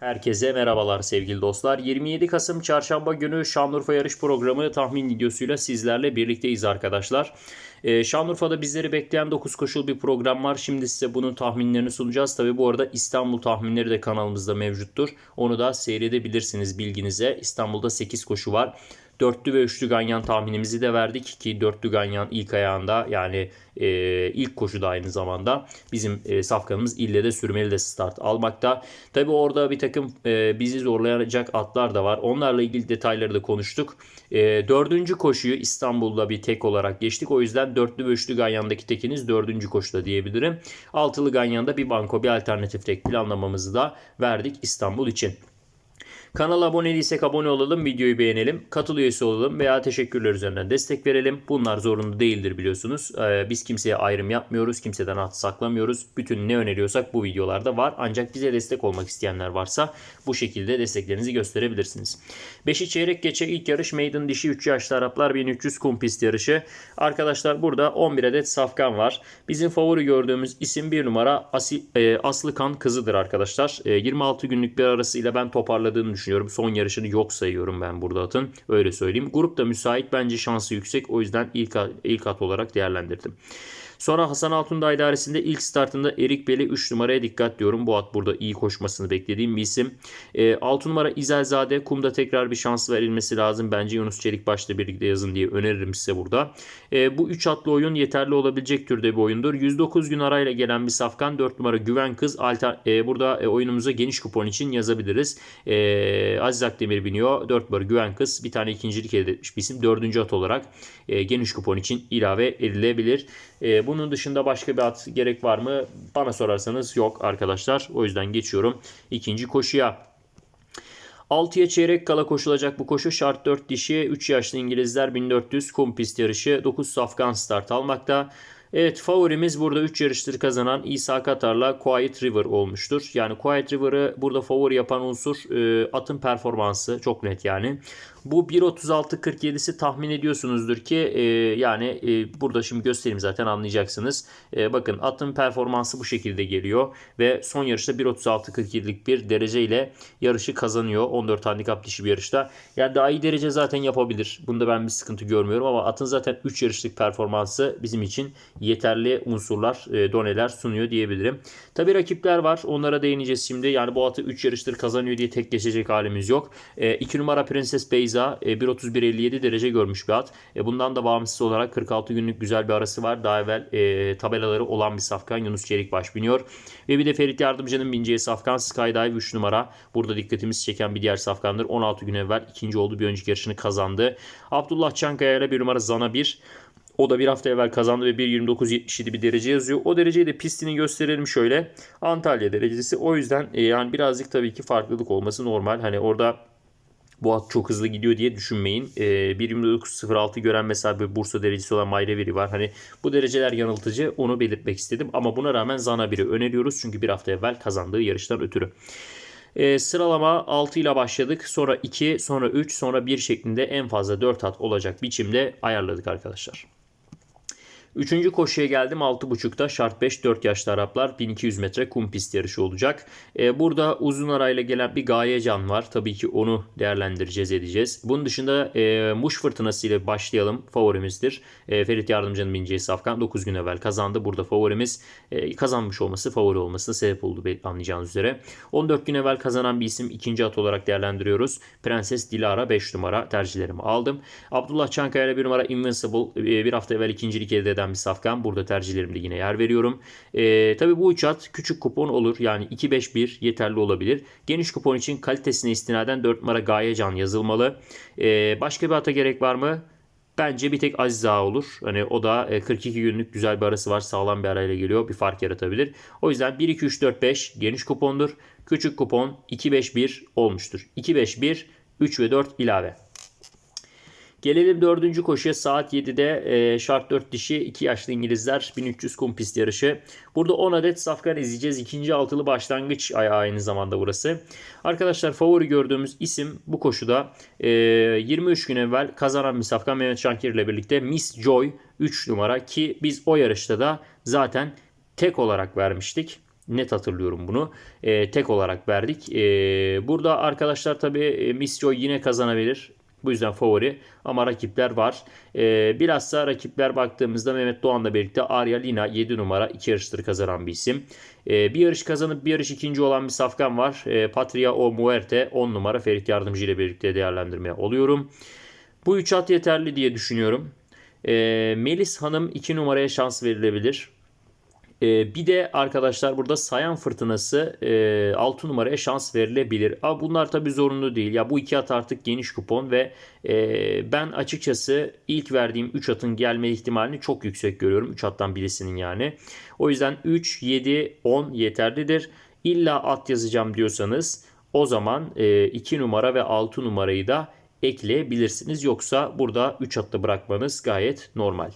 Herkese merhabalar sevgili dostlar. 27 Kasım Çarşamba günü Şanlıurfa yarış programı tahmin videosuyla sizlerle birlikteyiz arkadaşlar. Ee, Şanlıurfa'da bizleri bekleyen 9 koşul bir program var. Şimdi size bunun tahminlerini sunacağız. Tabi bu arada İstanbul tahminleri de kanalımızda mevcuttur. Onu da seyredebilirsiniz bilginize. İstanbul'da 8 koşu var. Dörtlü ve üçlü ganyan tahminimizi de verdik ki dörtlü ganyan ilk ayağında yani e, ilk koşuda aynı zamanda bizim e, safkanımız ille de sürmeli de start almakta. Tabi orada bir takım e, bizi zorlayacak atlar da var. Onlarla ilgili detayları da konuştuk. E, dördüncü koşuyu İstanbul'da bir tek olarak geçtik. O yüzden dörtlü ve üçlü ganyandaki tekiniz dördüncü koşuda diyebilirim. Altılı ganyanda bir banko bir alternatif tek planlamamızı da verdik İstanbul için. Kanala abone değilsek abone olalım, videoyu beğenelim, katıl üyesi olalım veya teşekkürler üzerinden destek verelim. Bunlar zorunlu değildir biliyorsunuz. Ee, biz kimseye ayrım yapmıyoruz, kimseden at saklamıyoruz. Bütün ne öneriyorsak bu videolarda var. Ancak bize destek olmak isteyenler varsa bu şekilde desteklerinizi gösterebilirsiniz. Beşi çeyrek geçe ilk yarış Maiden dişi 3 yaşlı Araplar 1300 kum pist yarışı. Arkadaşlar burada 11 adet safkan var. Bizim favori gördüğümüz isim bir numara Asi, e, Aslı Kan kızıdır arkadaşlar. E, 26 günlük bir arasıyla ben toparladığını. Son yarışını yok sayıyorum ben burada atın. Öyle söyleyeyim. Grup da müsait. Bence şansı yüksek. O yüzden ilk, ilk at olarak değerlendirdim. Sonra Hasan Altundağ idaresinde ilk startında Erik Beli 3 numaraya dikkat diyorum. Bu at burada iyi koşmasını beklediğim bir isim. E, 6 numara İzelzade kumda tekrar bir şans verilmesi lazım. Bence Yunus Çelik başta birlikte yazın diye öneririm size burada. E, bu 3 atlı oyun yeterli olabilecek türde bir oyundur. 109 gün arayla gelen bir safkan 4 numara Güven Kız. Alter, e, burada e, oyunumuza geniş kupon için yazabiliriz. E, Aziz Akdemir biniyor. 4 numara Güven Kız. Bir tane ikincilik elde etmiş bir isim. 4. at olarak e, geniş kupon için ilave edilebilir. E, bunun dışında başka bir at gerek var mı? Bana sorarsanız yok arkadaşlar. O yüzden geçiyorum ikinci koşuya. 6'ya çeyrek kala koşulacak bu koşu şart 4 dişi 3 yaşlı İngilizler 1400 kum pist yarışı 9 safkan start almakta. Evet favorimiz burada 3 yarıştır kazanan İsa Katar'la Quiet River olmuştur. Yani Quiet River'ı burada favori yapan unsur e, atın performansı çok net yani. Bu 1.36.47'si tahmin ediyorsunuzdur ki e, yani e, burada şimdi göstereyim zaten anlayacaksınız. E, bakın atın performansı bu şekilde geliyor ve son yarışta 1.36.47'lik bir dereceyle yarışı kazanıyor. 14 handikap dişi bir yarışta. Yani daha iyi derece zaten yapabilir. Bunda ben bir sıkıntı görmüyorum ama atın zaten 3 yarışlık performansı bizim için yeterli unsurlar, e, doneler sunuyor diyebilirim. Tabi rakipler var. Onlara değineceğiz şimdi. Yani bu atı 3 yarıştır kazanıyor diye tek geçecek halimiz yok. 2 e, numara Prenses Beyza e, 1.31.57 derece görmüş bir at. E, bundan da bağımsız olarak 46 günlük güzel bir arası var. Daha evvel e, tabelaları olan bir safkan Yunus Çelikbaş biniyor. Ve bir de Ferit Yardımcı'nın bineceği safkan Skydive 3 numara. Burada dikkatimizi çeken bir diğer safkandır. 16 gün evvel ikinci oldu. Bir önceki yarışını kazandı. Abdullah Çankaya ile bir numara Zana 1. O da bir hafta evvel kazandı ve 1.29.77 bir derece yazıyor. O dereceyi de pistini gösterelim şöyle. Antalya derecesi. O yüzden e, yani birazcık tabii ki farklılık olması normal. Hani orada bu at çok hızlı gidiyor diye düşünmeyin. E, 1.29.06 gören mesela bir Bursa derecesi olan Mayreviri var. Hani bu dereceler yanıltıcı. Onu belirtmek istedim. Ama buna rağmen Zana 1'i öneriyoruz. Çünkü bir hafta evvel kazandığı yarıştan ötürü. E, sıralama 6 ile başladık. Sonra 2, sonra 3, sonra 1 şeklinde en fazla 4 at olacak biçimde ayarladık arkadaşlar. Üçüncü koşuya geldim 6.5'ta şart 5 4 yaşlı Araplar 1200 metre kum pist yarışı olacak. Ee, burada uzun arayla gelen bir Gaye Can var. Tabii ki onu değerlendireceğiz edeceğiz. Bunun dışında e, Muş Fırtınası ile başlayalım. Favorimizdir. E, Ferit Yardımcı'nın bineceği Safkan 9 gün evvel kazandı. Burada favorimiz e, kazanmış olması favori olmasına sebep oldu anlayacağınız üzere. 14 gün evvel kazanan bir isim ikinci at olarak değerlendiriyoruz. Prenses Dilara 5 numara tercihlerimi aldım. Abdullah Çankaya ile bir numara Invincible e, bir hafta evvel ikincilik elde eden bir safkan. Burada tercihlerimde yine yer veriyorum. E, tabii bu üç at küçük kupon olur. Yani 2-5-1 yeterli olabilir. Geniş kupon için kalitesine istinaden 4 numara Gaye Can yazılmalı. E, başka bir ata gerek var mı? Bence bir tek Aziz Ağa olur. Hani o da 42 günlük güzel bir arası var. Sağlam bir arayla geliyor. Bir fark yaratabilir. O yüzden 1 2 3 4 5 geniş kupondur. Küçük kupon 2 5 1 olmuştur. 2 5 1 3 ve 4 ilave. Gelelim dördüncü koşuya saat 7'de e, şart 4 dişi 2 yaşlı İngilizler 1300 kum pist yarışı. Burada 10 adet safkan izleyeceğiz. İkinci altılı başlangıç ayağı aynı zamanda burası. Arkadaşlar favori gördüğümüz isim bu koşuda e, 23 gün evvel kazanan bir safkan Mehmet Şankir ile birlikte Miss Joy 3 numara ki biz o yarışta da zaten tek olarak vermiştik. Net hatırlıyorum bunu. E, tek olarak verdik. E, burada arkadaşlar tabii e, Miss Joy yine kazanabilir. Bu yüzden favori ama rakipler var. Ee, bilhassa rakipler baktığımızda Mehmet Doğan'la birlikte Arya Lina 7 numara 2 yarıştır kazanan bir isim. Ee, bir yarış kazanıp bir yarış ikinci olan bir safkan var. Ee, Patria O Muerte 10 numara Ferit Yardımcı ile birlikte değerlendirmeye oluyorum. Bu 3 at yeterli diye düşünüyorum. Ee, Melis Hanım 2 numaraya şans verilebilir. Ee, bir de arkadaşlar burada sayan fırtınası e, 6 numaraya şans verilebilir. Ama bunlar tabi zorunlu değil. Ya bu iki at artık geniş kupon ve e, ben açıkçası ilk verdiğim 3 atın gelme ihtimalini çok yüksek görüyorum. 3 attan birisinin yani. O yüzden 3, 7, 10 yeterlidir. İlla at yazacağım diyorsanız o zaman 2 e, numara ve 6 numarayı da ekleyebilirsiniz. Yoksa burada 3 atlı bırakmanız gayet normal.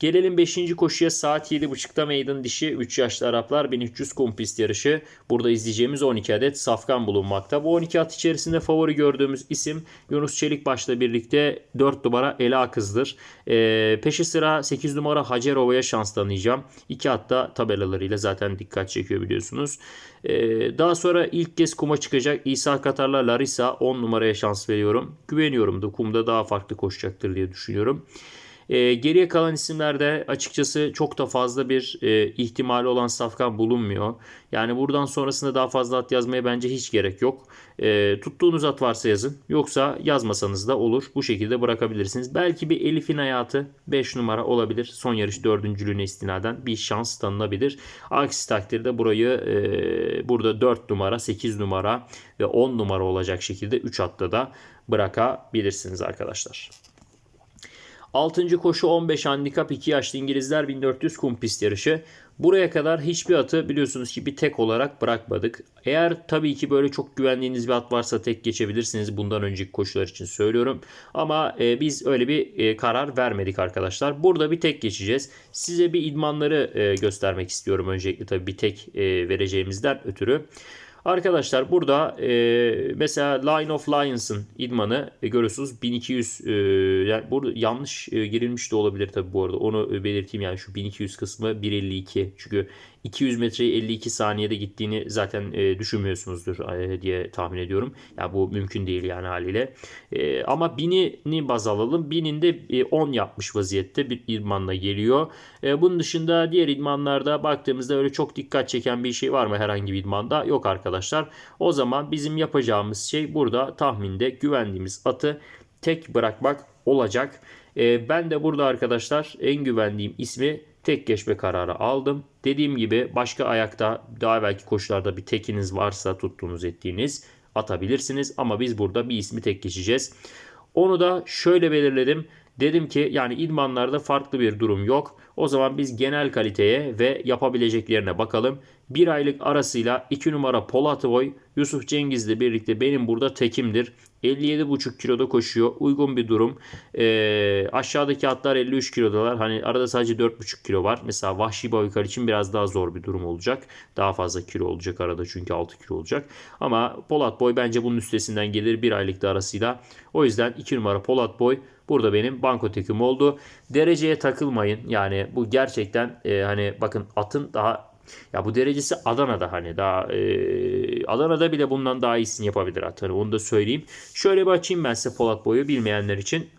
Gelelim 5. koşuya saat 7.30'da meydan dişi 3 yaşlı Araplar 1300 kum pist yarışı. Burada izleyeceğimiz 12 adet safkan bulunmakta. Bu 12 at içerisinde favori gördüğümüz isim Yunus Çelikbaş'la birlikte 4 numara Ela Kız'dır. Ee, peşi sıra 8 numara Hacerova'ya şans tanıyacağım. 2 at tabelalarıyla zaten dikkat çekiyor biliyorsunuz. Ee, daha sonra ilk kez kuma çıkacak İsa Katar'la Larissa 10 numaraya şans veriyorum. Güveniyorum da kumda daha farklı koşacaktır diye düşünüyorum. E, geriye kalan isimlerde açıkçası çok da fazla bir e, ihtimali olan safkan bulunmuyor. Yani buradan sonrasında daha fazla at yazmaya bence hiç gerek yok. E, tuttuğunuz at varsa yazın. Yoksa yazmasanız da olur. Bu şekilde bırakabilirsiniz. Belki bir Elif'in hayatı 5 numara olabilir. Son yarış dördüncülüğüne istinaden bir şans tanınabilir. Aksi takdirde burayı e, burada 4 numara, 8 numara ve 10 numara olacak şekilde 3 atta da bırakabilirsiniz arkadaşlar. 6. koşu 15 handikap 2 yaşlı İngilizler 1400 kum pist yarışı. Buraya kadar hiçbir atı biliyorsunuz ki bir tek olarak bırakmadık. Eğer tabii ki böyle çok güvendiğiniz bir at varsa tek geçebilirsiniz. Bundan önceki koşular için söylüyorum. Ama e, biz öyle bir e, karar vermedik arkadaşlar. Burada bir tek geçeceğiz. Size bir idmanları e, göstermek istiyorum öncelikle tabii bir tek e, vereceğimizden ötürü. Arkadaşlar burada e, mesela Line of Lions'ın idmanı e, görüyorsunuz 1200 e, yani burada yanlış e, girilmiş de olabilir tabi bu arada. Onu e, belirteyim yani şu 1200 kısmı 1.52 çünkü 200 metreyi 52 saniyede gittiğini zaten e, düşünmüyorsunuzdur e, diye tahmin ediyorum. Ya bu mümkün değil yani haliyle. E, ama 1000'ini baz alalım. 1000'inde e, 10 yapmış vaziyette bir idmanla geliyor. E, bunun dışında diğer idmanlarda baktığımızda öyle çok dikkat çeken bir şey var mı herhangi bir idmanda? Yok arkadaşlar. O zaman bizim yapacağımız şey burada tahminde güvendiğimiz atı tek bırakmak olacak. E, ben de burada arkadaşlar en güvendiğim ismi tek geçme kararı aldım. Dediğim gibi başka ayakta daha belki koşularda bir tekiniz varsa tuttuğunuz ettiğiniz atabilirsiniz. Ama biz burada bir ismi tek geçeceğiz. Onu da şöyle belirledim. Dedim ki yani idmanlarda farklı bir durum yok. O zaman biz genel kaliteye ve yapabileceklerine bakalım. Bir aylık arasıyla 2 numara Polatovoy Yusuf Cengiz'le birlikte benim burada tekimdir. 57,5 kiloda koşuyor. Uygun bir durum. Ee, aşağıdaki atlar 53 kilodalar. Hani arada sadece 4,5 kilo var. Mesela Vahşi Boykar için biraz daha zor bir durum olacak. Daha fazla kilo olacak arada çünkü 6 kilo olacak. Ama Polat Boy bence bunun üstesinden gelir bir aylık arasıyla. O yüzden 2 numara Polat Boy burada benim banko tekim oldu. Dereceye takılmayın. Yani bu gerçekten e, hani bakın atın daha ya bu derecesi Adana'da hani daha e, Adana'da bile bundan daha iyisini yapabilir at. Hani onu da söyleyeyim. Şöyle bir açayım ben size Polat Boy'u bilmeyenler için.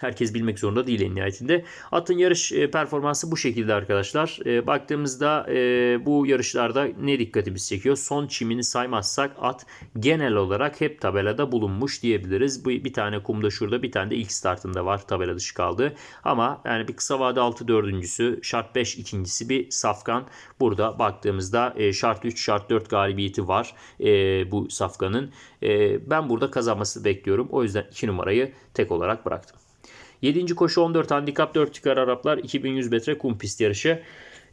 Herkes bilmek zorunda değil en nihayetinde. Atın yarış e, performansı bu şekilde arkadaşlar. E, baktığımızda e, bu yarışlarda ne dikkatimiz çekiyor? Son çimini saymazsak at genel olarak hep tabelada bulunmuş diyebiliriz. Bir tane kumda şurada bir tane de ilk startında var tabela dışı kaldı. Ama yani bir kısa vade 6 dördüncüsü şart 5 ikincisi bir safkan. Burada baktığımızda şart 3 şart 4 galibiyeti var bu safkanın. Ben burada kazanması bekliyorum. O yüzden 2 numarayı tek olarak bıraktım. 7. koşu 14 handikap 4 çıkar Araplar 2100 metre kum pist yarışı.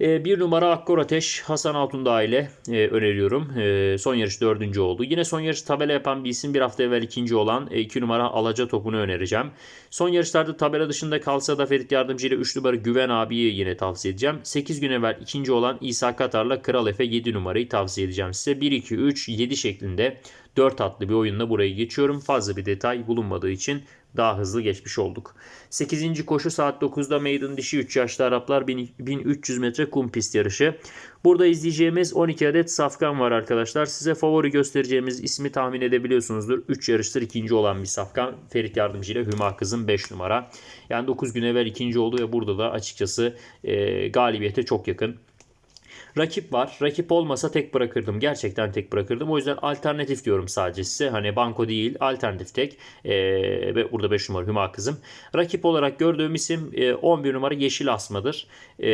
E, bir numara Akkor Ateş Hasan Altundağ ile e, öneriyorum. E, son yarış dördüncü oldu. Yine son yarış tabela yapan bir isim bir hafta evvel ikinci olan e, iki numara Alaca Topunu önereceğim. Son yarışlarda tabela dışında kalsa da Ferit Yardımcı ile 3 numara Güven abiyi yine tavsiye edeceğim. 8 gün evvel ikinci olan İsa Katar'la Kral Efe 7 numarayı tavsiye edeceğim size. 1, 2, 3, 7 şeklinde 4 atlı bir oyunla burayı geçiyorum. Fazla bir detay bulunmadığı için daha hızlı geçmiş olduk. 8. koşu saat 9'da Maiden dişi 3 yaşlı Araplar 1300 metre kum pist yarışı. Burada izleyeceğimiz 12 adet safkan var arkadaşlar. Size favori göstereceğimiz ismi tahmin edebiliyorsunuzdur. 3 yarıştır ikinci olan bir safkan. Ferit Yardımcı ile Hüma Kızım 5 numara. Yani 9 gün evvel ikinci oldu ve burada da açıkçası e, galibiyete çok yakın. Rakip var. Rakip olmasa tek bırakırdım. Gerçekten tek bırakırdım. O yüzden alternatif diyorum sadece size. Hani banko değil alternatif tek. Ee, ve burada 5 numara Hüma kızım. Rakip olarak gördüğüm isim e, 11 numara Yeşil Asma'dır. E,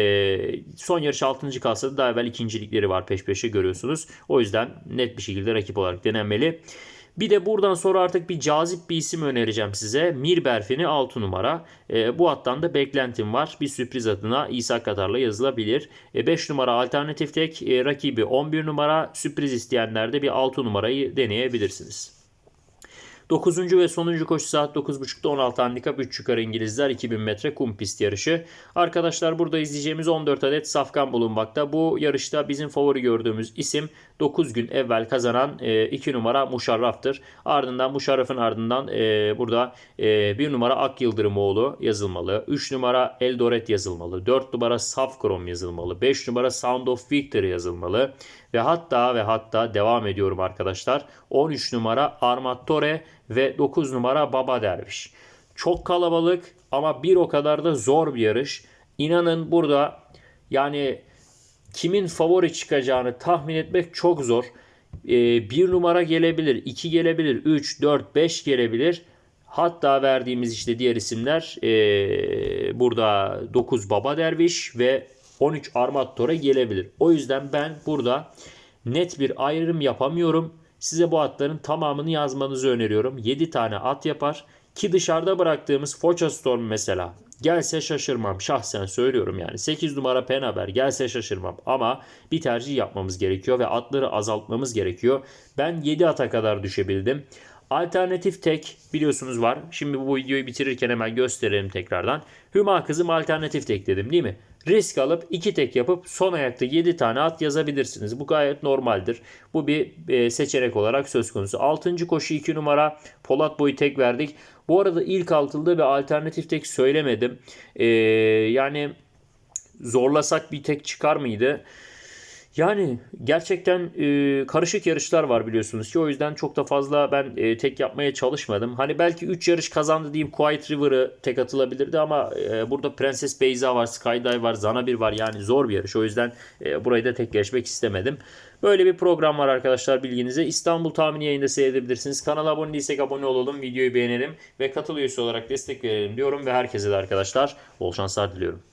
son yarış 6. kalsa da daha evvel ikincilikleri var peş peşe görüyorsunuz. O yüzden net bir şekilde rakip olarak denenmeli. Bir de buradan sonra artık bir cazip bir isim önereceğim size. Mir Berfin'i 6 numara. E, bu hattan da beklentim var. Bir sürpriz adına İsa Katar'la yazılabilir. 5 e, numara alternatif tek. E, rakibi 11 numara. Sürpriz isteyenler de bir 6 numarayı deneyebilirsiniz. 9. ve sonuncu koşu saat 9.30'da 16 handikap 3 yukarı İngilizler 2000 metre kum pist yarışı. Arkadaşlar burada izleyeceğimiz 14 adet safkan bulunmakta. Bu yarışta bizim favori gördüğümüz isim 9 gün evvel kazanan 2 e, numara Muşarraf'tır. Ardından Muşarraf'ın ardından e, burada e, 1 numara Ak Yıldırımoğlu yazılmalı. 3 numara Eldoret yazılmalı. 4 numara Safkrom yazılmalı. 5 numara Sound of Victory yazılmalı. Ve hatta ve hatta devam ediyorum arkadaşlar. 13 numara Armatore ve 9 numara Baba Derviş. Çok kalabalık ama bir o kadar da zor bir yarış. İnanın burada yani kimin favori çıkacağını tahmin etmek çok zor. Ee, bir numara gelebilir, iki gelebilir, 3, 4, 5 gelebilir. Hatta verdiğimiz işte diğer isimler ee, burada 9 Baba Derviş ve 13 Armatore gelebilir. O yüzden ben burada net bir ayrım yapamıyorum. Size bu atların tamamını yazmanızı öneriyorum. 7 tane at yapar. Ki dışarıda bıraktığımız Foça Storm mesela gelse şaşırmam. Şahsen söylüyorum yani. 8 numara Penaber gelse şaşırmam. Ama bir tercih yapmamız gerekiyor ve atları azaltmamız gerekiyor. Ben 7 ata kadar düşebildim. Alternatif tek biliyorsunuz var. Şimdi bu videoyu bitirirken hemen gösterelim tekrardan. Hüma kızım alternatif tek dedim değil mi? Risk alıp iki tek yapıp son ayakta 7 tane at yazabilirsiniz. Bu gayet normaldir. Bu bir e, seçenek olarak söz konusu. 6. koşu 2 numara Polat boyu tek verdik. Bu arada ilk altılda bir alternatif tek söylemedim. Ee, yani zorlasak bir tek çıkar mıydı? Yani gerçekten e, karışık yarışlar var biliyorsunuz ki o yüzden çok da fazla ben e, tek yapmaya çalışmadım. Hani belki 3 yarış kazandı diyeyim Quiet River'ı tek atılabilirdi ama e, burada Prenses Beyza var, Skydive var, Zanabir var yani zor bir yarış. O yüzden e, burayı da tek geçmek istemedim. Böyle bir program var arkadaşlar bilginize. İstanbul tahmini yayında seyredebilirsiniz. Kanala abone değilsek abone olalım, videoyu beğenelim ve katıl üyesi olarak destek verelim diyorum ve herkese de arkadaşlar bol şanslar diliyorum.